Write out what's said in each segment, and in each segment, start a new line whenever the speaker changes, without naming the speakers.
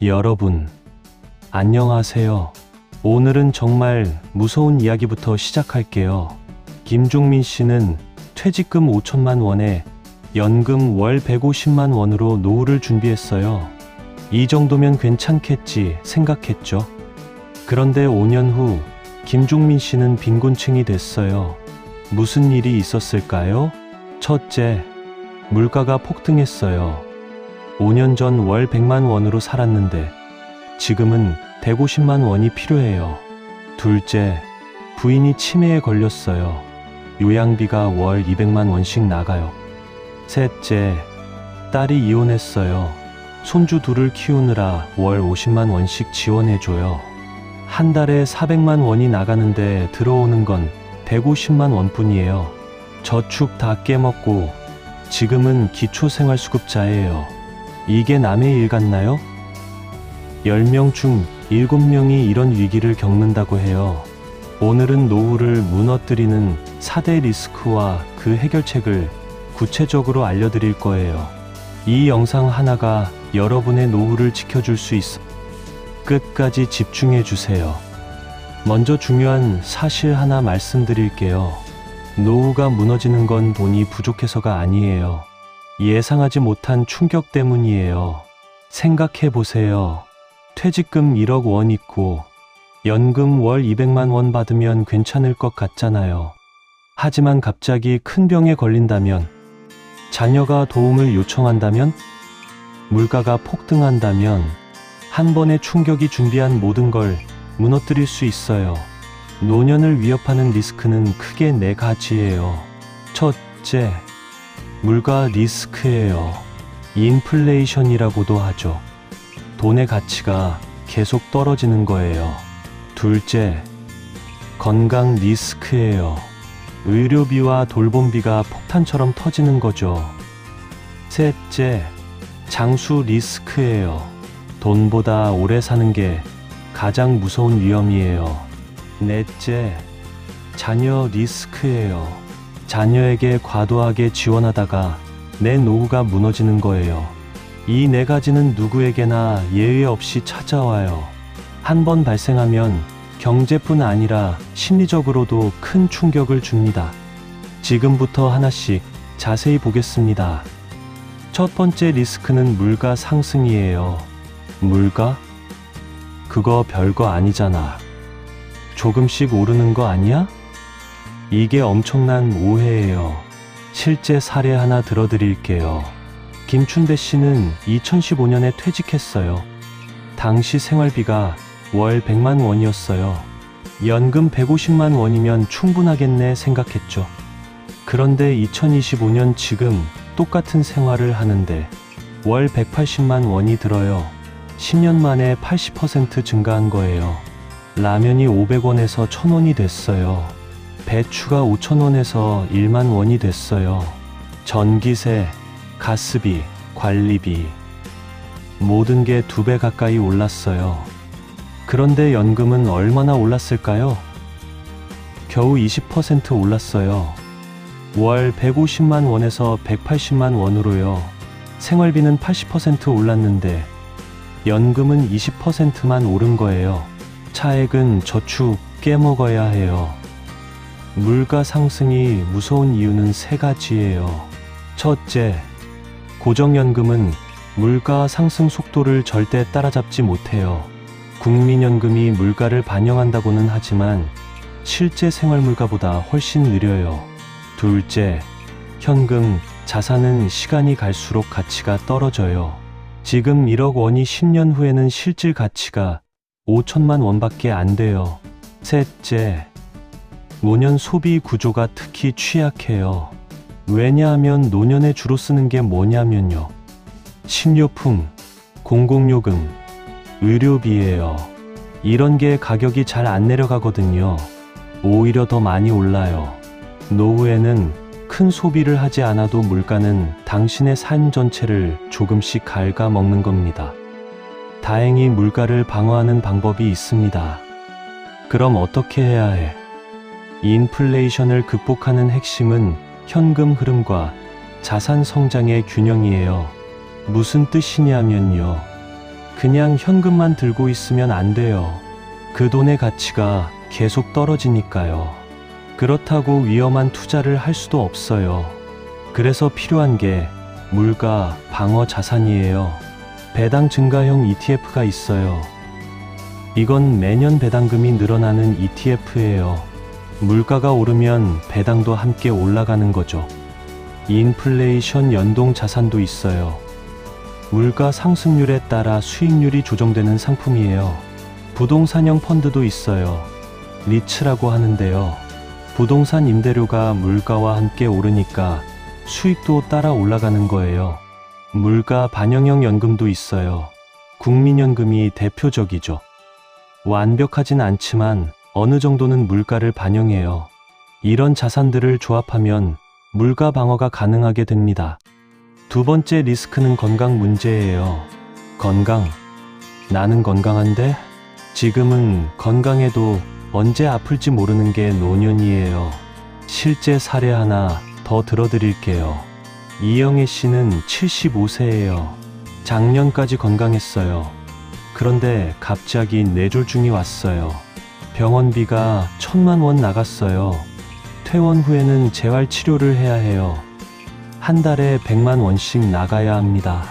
여러분, 안녕하세요. 오늘은 정말 무서운 이야기부터 시작할게요. 김종민 씨는 퇴직금 5천만 원에 연금 월 150만 원으로 노후를 준비했어요. 이 정도면 괜찮겠지 생각했죠. 그런데 5년 후 김종민 씨는 빈곤층이 됐어요. 무슨 일이 있었을까요? 첫째, 물가가 폭등했어요. 5년 전 월 100만 원으로 살았는데 지금은 150만 원이 필요해요. 둘째, 부인이 치매에 걸렸어요. 요양비가 월 200만 원씩 나가요. 셋째, 딸이 이혼했어요. 손주 둘을 키우느라 월 50만 원씩 지원해줘요. 한 달에 400만 원이 나가는데 들어오는 건 150만 원뿐이에요. 저축 다 깨먹고 지금은 기초생활수급자예요. 이게 남의 일 같나요? 10명 중 7명이 이런 위기를 겪는다고 해요. 오늘은 노후를 무너뜨리는 4대 리스크와 그 해결책을 구체적으로 알려드릴 거예요. 이 영상 하나가 여러분의 노후를 지켜줄 수 있어. 끝까지 집중해 주세요. 먼저 중요한 사실 하나 말씀드릴게요. 노후가 무너지는 건 돈이 부족해서가 아니에요. 예상하지 못한 충격 때문이에요. 생각해 보세요. 퇴직금 1억 원 있고 연금 월 200만 원 받으면 괜찮을 것 같잖아요. 하지만 갑자기 큰 병에 걸린다면, 자녀가 도움을 요청한다면, 물가가 폭등한다면, 한 번의 충격이 준비한 모든 걸 무너뜨릴 수 있어요. 노년을 위협하는 리스크는 크게 네 가지예요. 첫째, 물가 리스크예요. 인플레이션이라고도 하죠. 돈의 가치가 계속 떨어지는 거예요. 둘째, 건강 리스크예요. 의료비와 돌봄비가 폭탄처럼 터지는 거죠. 셋째, 장수 리스크예요. 돈보다 오래 사는 게 가장 무서운 위험이에요. 넷째, 자녀 리스크예요. 자녀에게 과도하게 지원하다가 내 노후가 무너지는 거예요. 이 네 가지는 누구에게나 예외 없이 찾아와요. 한 번 발생하면 경제뿐 아니라 심리적으로도 큰 충격을 줍니다. 지금부터 하나씩 자세히 보겠습니다. 첫 번째 리스크는 물가 상승이에요. 물가? 그거 별거 아니잖아. 조금씩 오르는 거 아니야? 이게 엄청난 오해예요. 실제 사례 하나 들어드릴게요. 김춘배 씨는 2015년에 퇴직했어요. 당시 생활비가 월 100만 원이었어요. 연금 150만 원이면 충분하겠네 생각했죠. 그런데 2025년 지금 똑같은 생활을 하는데 월 180만 원이 들어요. 10년 만에 80% 증가한 거예요. 라면이 500원에서 1000원이 됐어요. 배추가 5,000원에서 1만 원이 됐어요. 전기세, 가스비, 관리비, 모든 게 두 배 가까이 올랐어요. 그런데 연금은 얼마나 올랐을까요? 겨우 20% 올랐어요. 월 150만 원에서 180만 원으로요. 생활비는 80% 올랐는데 연금은 20%만 오른 거예요. 차액은 저축 깨먹어야 해요. 물가 상승이 무서운 이유는 세 가지예요. 첫째, 고정연금은 물가 상승 속도를 절대 따라잡지 못해요. 국민연금이 물가를 반영한다고는 하지만 실제 생활 물가보다 훨씬 느려요. 둘째, 현금, 자산은 시간이 갈수록 가치가 떨어져요. 지금 1억 원이 10년 후에는 실질 가치가 5천만 원밖에 안 돼요. 셋째, 노년 소비 구조가 특히 취약해요. 왜냐하면 노년에 주로 쓰는 게 뭐냐면요. 식료품, 공공요금, 의료비예요. 이런 게 가격이 잘 안 내려가거든요. 오히려 더 많이 올라요. 노후에는 큰 소비를 하지 않아도 물가는 당신의 삶 전체를 조금씩 갉아먹는 겁니다. 다행히 물가를 방어하는 방법이 있습니다. 그럼 어떻게 해야 해? 인플레이션을 극복하는 핵심은 현금 흐름과 자산 성장의 균형이에요. 무슨 뜻이냐면요. 그냥 현금만 들고 있으면 안 돼요. 그 돈의 가치가 계속 떨어지니까요. 그렇다고 위험한 투자를 할 수도 없어요. 그래서 필요한 게 물가 방어 자산이에요. 배당 증가형 ETF가 있어요. 이건 매년 배당금이 늘어나는 ETF예요. 물가가 오르면 배당도 함께 올라가는 거죠. 인플레이션 연동 자산도 있어요. 물가 상승률에 따라 수익률이 조정되는 상품이에요. 부동산형 펀드도 있어요. 리츠라고 하는데요. 부동산 임대료가 물가와 함께 오르니까 수익도 따라 올라가는 거예요. 물가 반영형 연금도 있어요. 국민연금이 대표적이죠. 완벽하진 않지만 어느 정도는 물가를 반영해요. 이런 자산들을 조합하면 물가 방어가 가능하게 됩니다. 두 번째 리스크는 건강 문제예요. 건강. 나는 건강한데? 지금은 건강해도 언제 아플지 모르는 게 노년이에요. 실제 사례 하나 더 들어드릴게요. 이영애 씨는 75세예요. 작년까지 건강했어요. 그런데 갑자기 뇌졸중이 왔어요. 병원비가 천만 원 나갔어요. 퇴원 후에는 재활 치료를 해야 해요. 한 달에 100만 원씩 나가야 합니다.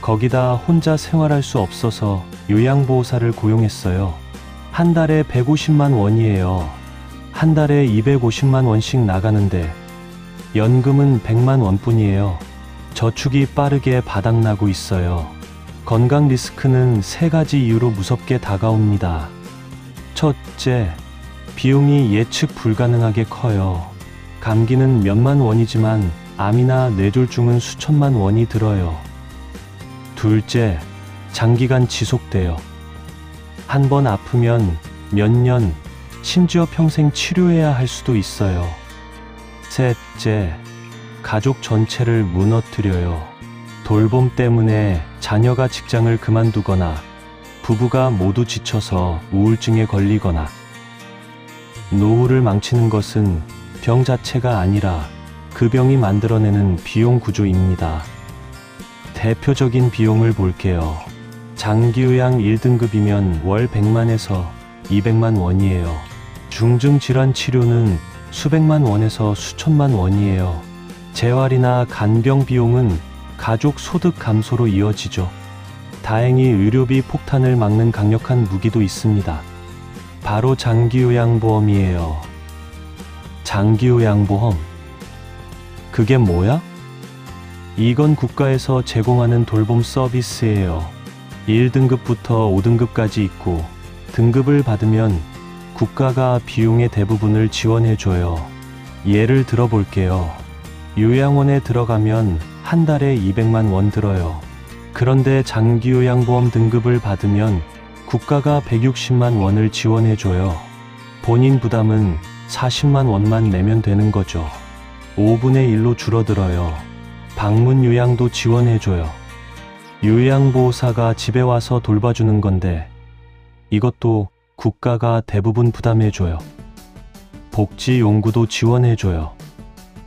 거기다 혼자 생활할 수 없어서 요양보호사를 고용했어요. 한 달에 150만 원이에요. 한 달에 250만 원씩 나가는데 연금은 100만 원뿐이에요. 저축이 빠르게 바닥나고 있어요. 건강 리스크는 세 가지 이유로 무섭게 다가옵니다. 첫째, 비용이 예측 불가능하게 커요. 감기는 몇만 원이지만 암이나 뇌졸중은 수천만 원이 들어요. 둘째, 장기간 지속돼요. 한 번 아프면 몇 년, 심지어 평생 치료해야 할 수도 있어요. 셋째, 가족 전체를 무너뜨려요. 돌봄 때문에 자녀가 직장을 그만두거나 부부가 모두 지쳐서 우울증에 걸리거나 노후를 망치는 것은 병 자체가 아니라 그 병이 만들어내는 비용 구조입니다. 대표적인 비용을 볼게요. 장기요양 1등급이면 월 100만에서 200만 원이에요. 중증질환 치료는 수백만 원에서 수천만 원이에요. 재활이나 간병 비용은 가족 소득 감소로 이어지죠. 다행히 의료비 폭탄을 막는 강력한 무기도 있습니다. 바로 장기요양보험이에요. 장기요양보험. 그게 뭐야? 이건 국가에서 제공하는 돌봄 서비스예요. 1등급부터 5등급까지 있고 등급을 받으면 국가가 비용의 대부분을 지원해줘요. 예를 들어 볼게요. 요양원에 들어가면 한 달에 200만 원 들어요. 그런데 장기요양보험 등급을 받으면 국가가 160만 원을 지원해줘요. 본인 부담은 40만 원만 내면 되는 거죠. 5분의 1로 줄어들어요. 방문 요양도 지원해줘요. 요양보호사가 집에 와서 돌봐주는 건데 이것도 국가가 대부분 부담해줘요. 복지 용구도 지원해줘요.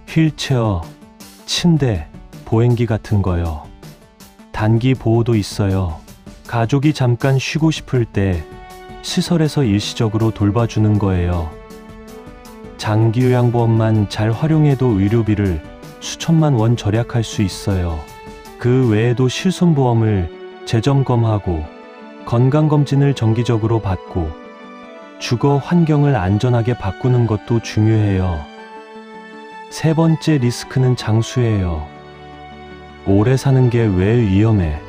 휠체어, 침대, 보행기 같은 거요. 단기 보호도 있어요. 가족이 잠깐 쉬고 싶을 때 시설에서 일시적으로 돌봐주는 거예요. 장기 요양보험만 잘 활용해도 의료비를 수천만 원 절약할 수 있어요. 그 외에도 실손보험을 재점검하고 건강검진을 정기적으로 받고 주거 환경을 안전하게 바꾸는 것도 중요해요. 세 번째 리스크는 장수예요. 오래 사는 게 왜 위험해?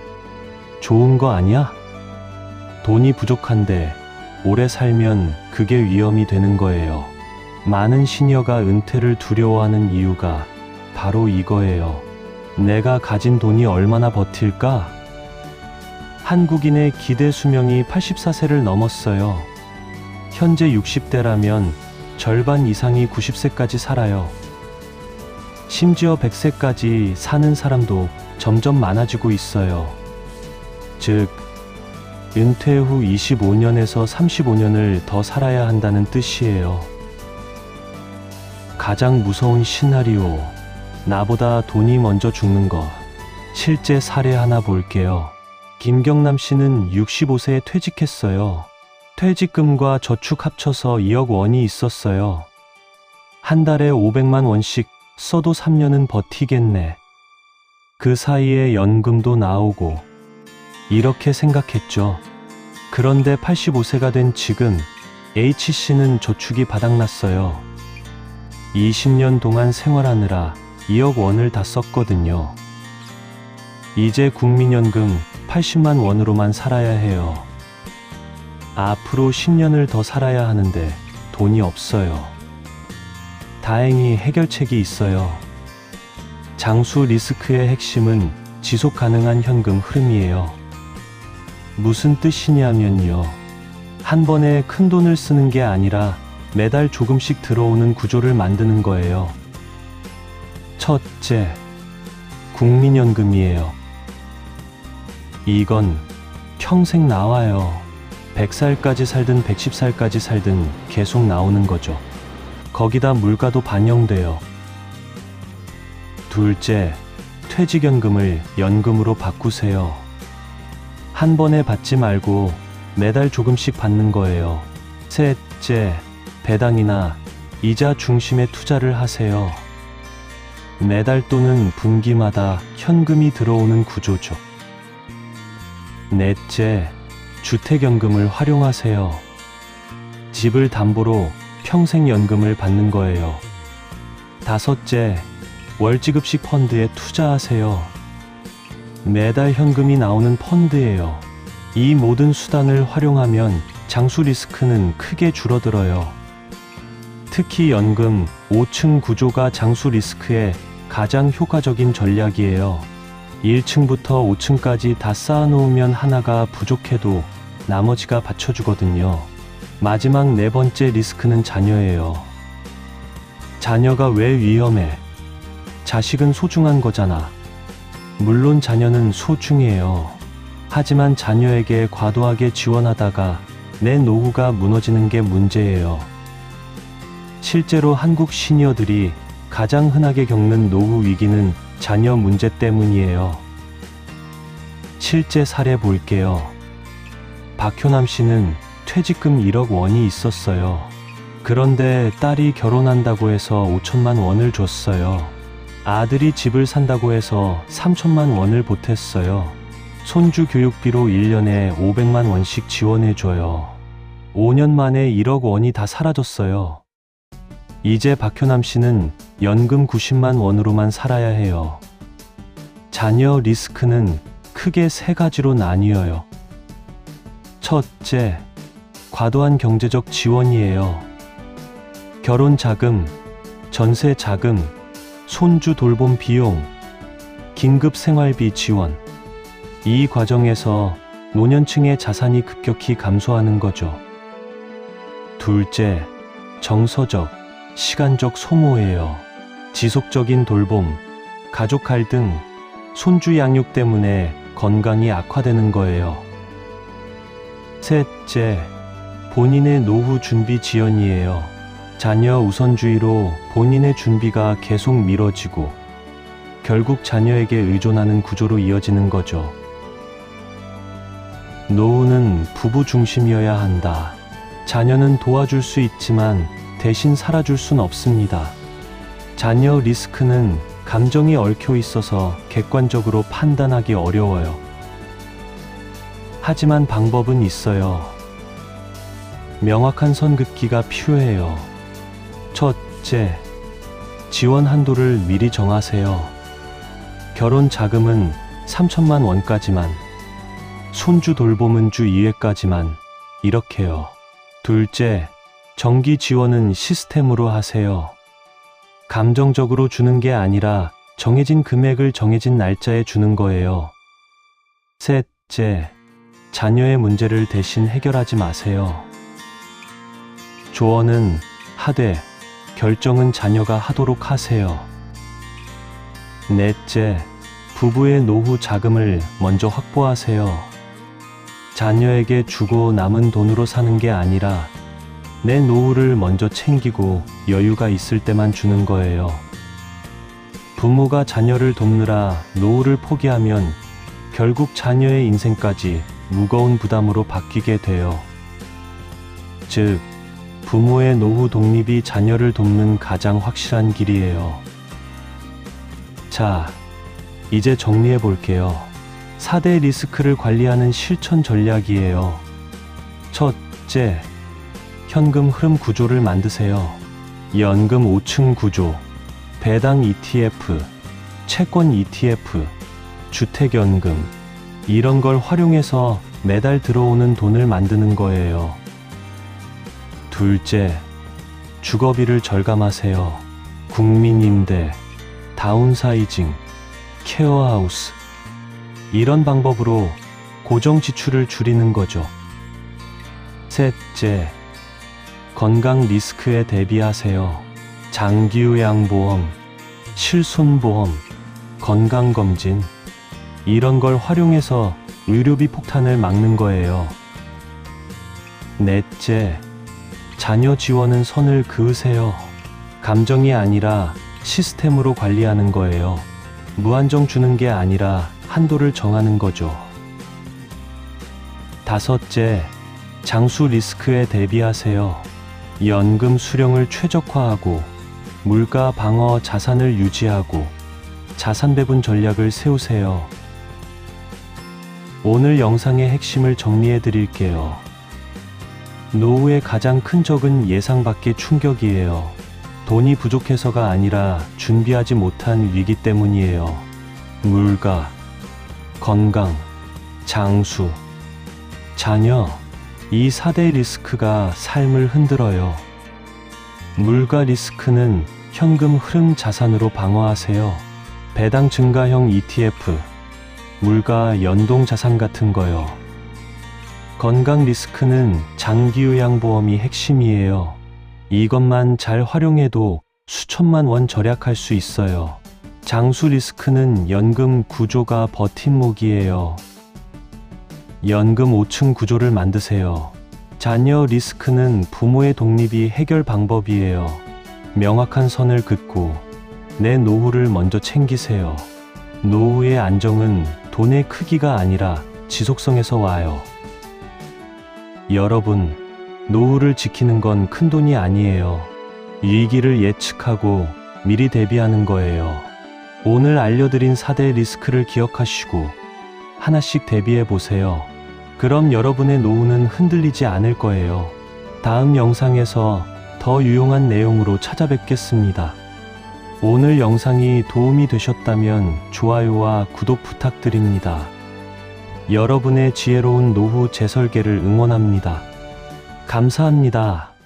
좋은 거 아니야? 돈이 부족한데 오래 살면 그게 위험이 되는 거예요. 많은 시녀가 은퇴를 두려워하는 이유가 바로 이거예요. 내가 가진 돈이 얼마나 버틸까? 한국인의 기대 수명이 84세를 넘었어요. 현재 60대라면 절반 이상이 90세까지 살아요. 심지어 100세까지 사는 사람도 점점 많아지고 있어요. 즉, 은퇴 후 25년에서 35년을 더 살아야 한다는 뜻이에요. 가장 무서운 시나리오, 나보다 돈이 먼저 죽는 것. 실제 사례 하나 볼게요. 김경남 씨는 65세에 퇴직했어요. 퇴직금과 저축 합쳐서 2억 원이 있었어요. 한 달에 500만 원씩 써도 3년은 버티겠네. 그 사이에 연금도 나오고 이렇게 생각했죠. 그런데 85세가 된 지금 H씨는 저축이 바닥났어요. 20년 동안 생활하느라 2억 원을 다 썼거든요. 이제 국민연금 80만 원으로만 살아야 해요. 앞으로 10년을 더 살아야 하는데 돈이 없어요. 다행히 해결책이 있어요. 장수 리스크의 핵심은 지속 가능한 현금 흐름이에요. 무슨 뜻이냐면요. 한 번에 큰 돈을 쓰는 게 아니라 매달 조금씩 들어오는 구조를 만드는 거예요. 첫째, 국민연금이에요. 이건 평생 나와요. 100살까지 살든 110살까지 살든 계속 나오는 거죠. 거기다 물가도 반영돼요. 둘째, 퇴직연금을 연금으로 바꾸세요. 한 번에 받지 말고 매달 조금씩 받는 거예요. 셋째, 배당이나 이자 중심의 투자를 하세요. 매달 또는 분기마다 현금이 들어오는 구조죠. 넷째, 주택연금을 활용하세요. 집을 담보로 평생 연금을 받는 거예요. 다섯째, 월지급식 펀드에 투자하세요. 매달 현금이 나오는 펀드예요. 이 모든 수단을 활용하면 장수 리스크는 크게 줄어들어요. 특히 연금 5층 구조가 장수 리스크에 가장 효과적인 전략이에요. 1층부터 5층까지 다 쌓아놓으면 하나가 부족해도 나머지가 받쳐주거든요. 마지막 네 번째 리스크는 자녀예요. 자녀가 왜 위험해? 자식은 소중한 거잖아. 물론 자녀는 소중해요. 하지만 자녀에게 과도하게 지원하다가 내 노후가 무너지는 게 문제예요. 실제로 한국 시니어들이 가장 흔하게 겪는 노후 위기는 자녀 문제 때문이에요. 실제 사례 볼게요. 박효남 씨는 퇴직금 1억 원이 있었어요. 그런데 딸이 결혼한다고 해서 5천만 원을 줬어요. 아들이 집을 산다고 해서 3천만 원을 보탰어요. 손주 교육비로 1년에 500만 원씩 지원해줘요. 5년 만에 1억 원이 다 사라졌어요. 이제 박효남 씨는 연금 90만 원으로만 살아야 해요. 자녀 리스크는 크게 세 가지로 나뉘어요. 첫째, 과도한 경제적 지원이에요. 결혼 자금, 전세 자금, 손주 돌봄 비용, 긴급 생활비 지원. 이 과정에서 노년층의 자산이 급격히 감소하는 거죠. 둘째, 정서적, 시간적 소모예요. 지속적인 돌봄, 가족 갈등, 손주 양육 때문에 건강이 악화되는 거예요. 셋째, 본인의 노후 준비 지연이에요. 자녀 우선주의로 본인의 준비가 계속 미뤄지고 결국 자녀에게 의존하는 구조로 이어지는 거죠. 노후는 부부 중심이어야 한다. 자녀는 도와줄 수 있지만 대신 살아줄 순 없습니다. 자녀 리스크는 감정이 얽혀 있어서 객관적으로 판단하기 어려워요. 하지만 방법은 있어요. 명확한 선긋기가 필요해요. 첫째, 지원 한도를 미리 정하세요. 결혼 자금은 3천만 원까지만, 손주 돌봄은 주 2회까지만, 이렇게요. 둘째, 정기 지원은 시스템으로 하세요. 감정적으로 주는 게 아니라 정해진 금액을 정해진 날짜에 주는 거예요. 셋째, 자녀의 문제를 대신 해결하지 마세요. 조언은 하되 결정은 자녀가 하도록 하세요. 넷째, 부부의 노후 자금을 먼저 확보하세요. 자녀에게 주고 남은 돈으로 사는 게 아니라 내 노후를 먼저 챙기고 여유가 있을 때만 주는 거예요. 부모가 자녀를 돕느라 노후를 포기하면 결국 자녀의 인생까지 무거운 부담으로 바뀌게 돼요. 즉, 부모의 노후 독립이 자녀를 돕는 가장 확실한 길이에요. 자, 이제 정리해 볼게요. 4대 리스크를 관리하는 실천 전략이에요. 첫째, 현금 흐름 구조를 만드세요. 연금 5층 구조, 배당 ETF, 채권 ETF, 주택연금, 이런 걸 활용해서 매달 들어오는 돈을 만드는 거예요. 둘째, 주거비를 절감하세요. 국민임대, 다운사이징, 케어하우스. 이런 방법으로 고정 지출을 줄이는 거죠. 셋째, 건강 리스크에 대비하세요. 장기요양보험, 실손보험, 건강검진. 이런 걸 활용해서 의료비 폭탄을 막는 거예요. 넷째, 자녀 지원은 선을 그으세요. 감정이 아니라 시스템으로 관리하는 거예요. 무한정 주는 게 아니라 한도를 정하는 거죠. 다섯째, 장수 리스크에 대비하세요. 연금 수령을 최적화하고 물가 방어 자산을 유지하고 자산 배분 전략을 세우세요. 오늘 영상의 핵심을 정리해 드릴게요. 노후의 가장 큰 적은 예상 밖의 충격이에요. 돈이 부족해서가 아니라 준비하지 못한 위기 때문이에요. 물가, 건강, 장수, 자녀, 이 4대 리스크가 삶을 흔들어요. 물가 리스크는 현금 흐름 자산으로 방어하세요. 배당 증가형 ETF, 물가 연동 자산 같은 거요. 건강 리스크는 장기 요양보험이 핵심이에요. 이것만 잘 활용해도 수천만 원 절약할 수 있어요. 장수 리스크는 연금 구조가 버팀목이에요. 연금 5층 구조를 만드세요. 자녀 리스크는 부모의 독립이 해결 방법이에요. 명확한 선을 긋고 내 노후를 먼저 챙기세요. 노후의 안정은 돈의 크기가 아니라 지속성에서 와요. 여러분, 노후를 지키는 건 큰 돈이 아니에요. 위기를 예측하고 미리 대비하는 거예요. 오늘 알려드린 4대 리스크를 기억하시고 하나씩 대비해 보세요. 그럼 여러분의 노후는 흔들리지 않을 거예요. 다음 영상에서 더 유용한 내용으로 찾아뵙겠습니다. 오늘 영상이 도움이 되셨다면 좋아요와 구독 부탁드립니다. 여러분의 지혜로운 노후 재설계를 응원합니다. 감사합니다.